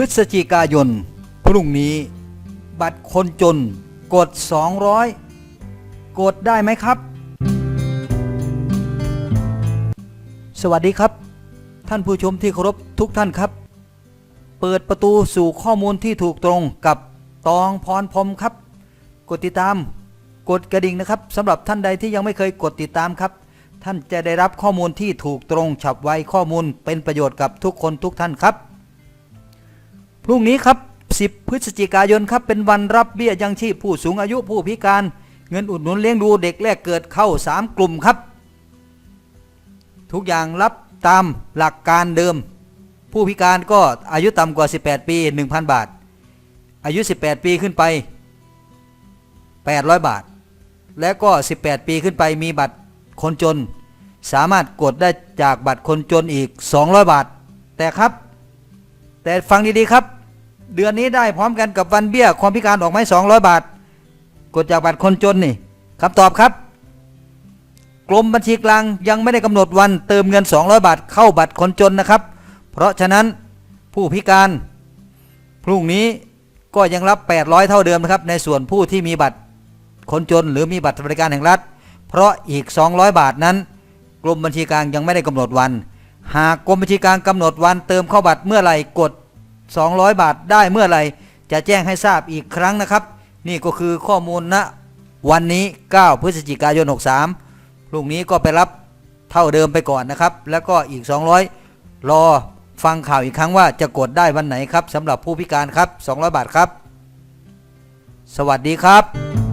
พฤศจิกายน พรุ่งนี้ บัตรคนจน กด 200 กดได้ไหมครับ สวัสดีครับ ท่านผู้ชมที่เคารพทุกท่านครับ เปิดประตูสู่ข้อมูลที่ถูกตรงกับตองพรพรมครับ กดติดตาม กดกระดิ่งนะครับสำหรับท่านใดที่ยังไม่เคยกดติดตามครับ ท่านจะได้รับข้อมูลที่ถูกตรงฉับไวข้อมูลเป็นประโยชน์กับทุกคนทุกท่านครับ พรุ่งนี้ครับ 10 พฤศจิกายนครับเป็นวันรับเบี้ยยังชีพผู้สูงอายุผู้พิการ เงินอุดหนุนเลี้ยงดูเด็กแรกเกิดเข้า 3 กลุ่มครับ ทุกอย่างรับตามหลักการเดิม ผู้พิการก็อายุต่ำกว่า 18 ปี 1,000 บาท อายุ 18 ปีขึ้นไป 800 บาท และก็ 18 ปีขึ้นไปมีบัตรคนจน สามารถกดได้จากบัตรคนจนอีก 200 บาท แต่ครับ แต่ฟังดีๆครับ เดือนนี้ได้พร้อมกันกับวันเบี้ยความพิการออกไหม200 บาท กดจากบัตรคนจนนี่คำตอบครับ กรมบัญชีกลางยังไม่ได้กำหนดวันเติมเงิน 200 บาทเข้าบัตรคนจนนะครับ เพราะฉะนั้นผู้พิการพรุ่งนี้ก็ยังรับ 800 เท่าเดิมนะครับในส่วนผู้ที่มีบัตรคนจนหรือมีบัตรสวัสดิการแห่งรัฐ เพราะอีก 200 บาทนั้น กรมบัญชีกลางยังไม่ได้กำหนดวัน หากกรมบัญชีกลางกำหนดวันเติมเข้าบัตรเมื่อไหร่กด 200 บาทได้เมื่อไหร่ จะแจ้งให้ทราบอีกครั้งนะครับ นี่ก็คือข้อมูลณวันนี้ 9 พฤศจิกายน 63พรุ่งนี้ก็ไปรับเท่าเดิมไปก่อนนะครับ แล้วก็อีก 200 รอฟังข่าวอีกครั้งว่าจะกดได้วันไหนครับสำหรับผู้พิการครับ 200 บาทครับ สวัสดีครับ